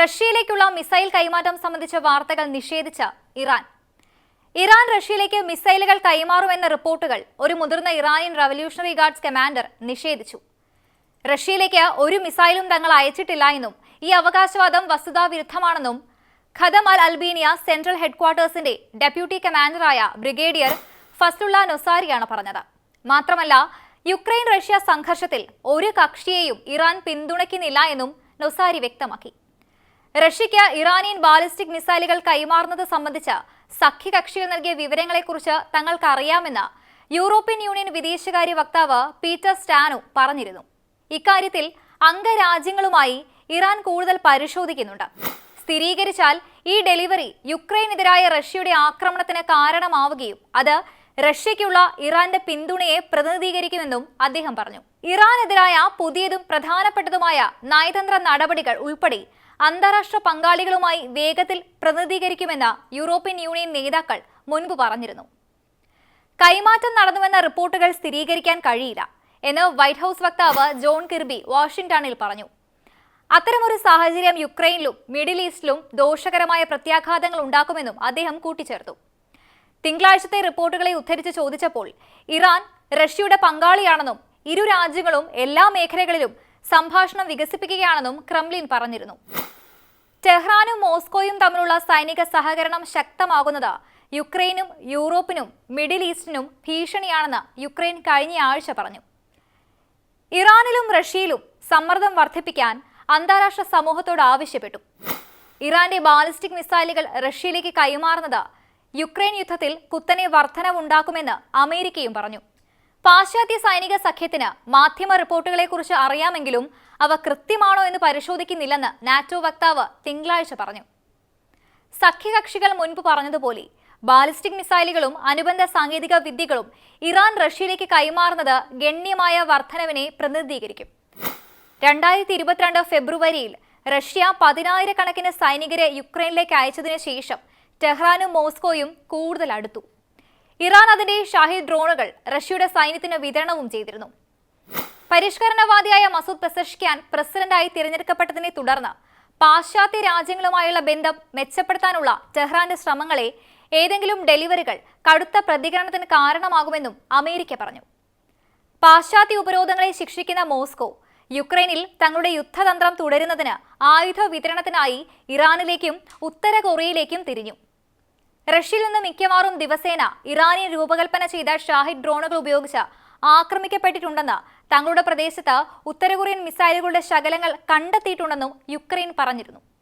റഷ്യയിലേക്കുള്ള missile കൈമാറ്റം സംബന്ധിച്ച വാർത്തകൾ നിഷേധിച്ച ഇറാൻ. ഇറാൻ റഷ്യയിലേക്ക് മിസൈലുകൾ കൈമാറുമെന്ന റിപ്പോർട്ടുകൾ ഒരു മുതിർന്ന ഇറാനിയൻ റവല്യൂഷണറി ഗാർഡ്സ് കമാൻഡർ നിഷേധിച്ചു. റഷ്യയിലേക്ക് ഒരു മിസൈലും തങ്ങൾ അയച്ചിട്ടില്ല എന്നും ഈ അവകാശവാദം വസ്തുതാവിരുദ്ധമാണെന്നും ഖദം അൽ അൽബീനിയ സെൻട്രൽ ഹെഡ്ക്വാർട്ടേഴ്സിന്റെ ഡെപ്യൂട്ടി കമാൻഡറായ ബ്രിഗേഡിയർ ഫസ്റ്റുള്ള നൊസാരിയാണ് പറഞ്ഞത്. മാത്രമല്ല യുക്രൈൻ റഷ്യ സംഘർഷത്തിൽ ഒരു കക്ഷിയെയും ഇറാൻ പിന്തുണയ്ക്കുന്നില്ല എന്നും നൊസാരി വ്യക്തമാക്കി. റഷ്യയ്ക്ക് ഇറാനിയൻ ബാലിസ്റ്റിക് മിസൈലുകൾ കൈമാറുന്നത് സംബന്ധിച്ച് സഖ്യകക്ഷികൾ നൽകിയ വിവരങ്ങളെക്കുറിച്ച് തങ്ങൾക്ക് അറിയാമെന്ന് യൂറോപ്യൻ യൂണിയൻ വിദേശകാര്യ വക്താവ് പീറ്റർ സ്റ്റാനു പറഞ്ഞിരുന്നു. ഇക്കാര്യത്തിൽ അംഗരാജ്യങ്ങളുമായി ഇറാൻ കൂടുതൽ പരിശോധിക്കുന്നുണ്ട്. സ്ഥിരീകരിച്ചാൽ ഈ ഡെലിവറി യുക്രൈനെതിരായ റഷ്യയുടെ ആക്രമണത്തിന് കാരണമാവുകയും അത് റഷ്യയ്ക്കുള്ള ഇറാന്റെ പിന്തുണയെ പ്രതിനിധീകരിക്കുമെന്നും അദ്ദേഹം പറഞ്ഞു. ഇറാനെതിരായ പുതിയതും പ്രധാനപ്പെട്ടതുമായ നയതന്ത്ര നടപടികൾ ഉൾപ്പെടെ അന്താരാഷ്ട്ര പങ്കാളികളുമായി വേഗത്തിൽ പ്രതിനിധീകരിക്കുമെന്ന് യൂറോപ്യൻ യൂണിയൻ നേതാക്കൾ മുൻപ് പറഞ്ഞിരുന്നു. കൈമാറ്റം നടന്നുവെന്ന റിപ്പോർട്ടുകൾ സ്ഥിരീകരിക്കാൻ കഴിയില്ല എന്ന് വൈറ്റ് ഹൌസ് വക്താവ് ജോൺ കിർബി വാഷിംഗ്ടണിൽ പറഞ്ഞു. അത്തരമൊരു സാഹചര്യം യുക്രൈനിലും മിഡിൽ ഈസ്റ്റിലും ദോഷകരമായ പ്രത്യാഘാതങ്ങൾ ഉണ്ടാക്കുമെന്നും അദ്ദേഹം കൂട്ടിച്ചേർത്തു. തിങ്കളാഴ്ചത്തെ റിപ്പോർട്ടുകളെ ഉദ്ധരിച്ച് ചോദിച്ചപ്പോൾ ഇറാൻ റഷ്യയുടെ പങ്കാളിയാണെന്നും ഇരു രാജ്യങ്ങളും എല്ലാ മേഖലകളിലും സംഭാഷണം വികസിപ്പിക്കുകയാണെന്നും ക്രംലിൻ പറഞ്ഞിരുന്നു. ടെഹ്റാനും മോസ്കോയും തമ്മിലുള്ള സൈനിക സഹകരണം ശക്തമാകുന്നത് യുക്രൈനും യൂറോപ്പിനും മിഡിൽ ഈസ്റ്റിനും ഭീഷണിയാണെന്ന് യുക്രൈൻ കഴിഞ്ഞ ആഴ്ച പറഞ്ഞു. ഇറാനിലും റഷ്യയിലും സമ്മർദ്ദം വർദ്ധിപ്പിക്കാൻ അന്താരാഷ്ട്ര സമൂഹത്തോട് ആവശ്യപ്പെട്ടു. ഇറാന്റെ ബാലിസ്റ്റിക് മിസൈലുകൾ റഷ്യയിലേക്ക് കൈമാറുന്നത് യുക്രൈൻ യുദ്ധത്തിൽ കുത്തനെ വർധനവുണ്ടാക്കുമെന്ന് അമേരിക്കയും പറഞ്ഞു. പാശ്ചാത്യ സൈനിക സഖ്യത്തിന് മാധ്യമ റിപ്പോർട്ടുകളെക്കുറിച്ച് അറിയാമെങ്കിലും അവ കൃത്യമാണോ എന്ന് പരിശോധിക്കുന്നില്ലെന്ന് നാറ്റോ വക്താവ് തിങ്കളാഴ്ച പറഞ്ഞു. സഖ്യകക്ഷികൾ മുൻപ് പറഞ്ഞതുപോലെ ബാലിസ്റ്റിക് മിസൈലുകളും അനുബന്ധ സാങ്കേതിക വിദ്യകളും ഇറാൻ റഷ്യയിലേക്ക് കൈമാറുന്നത് ഗണ്യമായ വർധനവിനെ പ്രതിനിധീകരിക്കും. രണ്ടായിരത്തി ഇരുപത്തിരണ്ട് ഫെബ്രുവരിയിൽ റഷ്യ പതിനായിരക്കണക്കിന് സൈനികരെ യുക്രൈനിലേക്ക് അയച്ചതിനു ശേഷം ടെഹ്റാനും മോസ്കോയും കൂടുതൽ അടുത്തു. ഇറാൻ അതിന്റെ ഷാഹിദ് ഡ്രോണുകൾ റഷ്യയുടെ സൈന്യത്തിന് വിതരണവും ചെയ്തിരുന്നു. പരിഷ്കരണവാദിയായ മസൂദ് പെസഷ്ക്യാൻ പ്രസിഡന്റായി തിരഞ്ഞെടുക്കപ്പെട്ടതിനെ തുടർന്ന് പാശ്ചാത്യ രാജ്യങ്ങളുമായുള്ള ബന്ധം മെച്ചപ്പെടുത്താനുള്ള ടെഹ്റാന്റെ ശ്രമങ്ങളെ ഏതെങ്കിലും ഡെലിവറികൾ കടുത്ത പ്രതികരണത്തിന് കാരണമാകുമെന്നും അമേരിക്ക പറഞ്ഞു. പാശ്ചാത്യ ഉപരോധങ്ങളെ ശിക്ഷിക്കുന്ന മോസ്കോ യുക്രൈനിൽ തങ്ങളുടെ യുദ്ധതന്ത്രം തുടരുന്നതിന് ആയുധ വിതരണത്തിനായി ഇറാനിലേക്കും ഉത്തര കൊറിയയിലേക്കും തിരിഞ്ഞു. റഷ്യയിൽ നിന്ന് മിക്കവാറും ദിവസേന ഇറാനിയൻ രൂപകൽപ്പന ചെയ്ത ഷാഹിദ് ഡ്രോണുകൾ ഉപയോഗിച്ച് ആക്രമിക്കപ്പെട്ടിട്ടുണ്ടെന്ന് തങ്ങളുടെ പ്രദേശത്ത് ഉത്തര കൊറിയൻ മിസൈലുകളുടെ ശകലങ്ങൾ കണ്ടെത്തിയിട്ടുണ്ടെന്നും യുക്രൈൻ പറഞ്ഞിരുന്നു.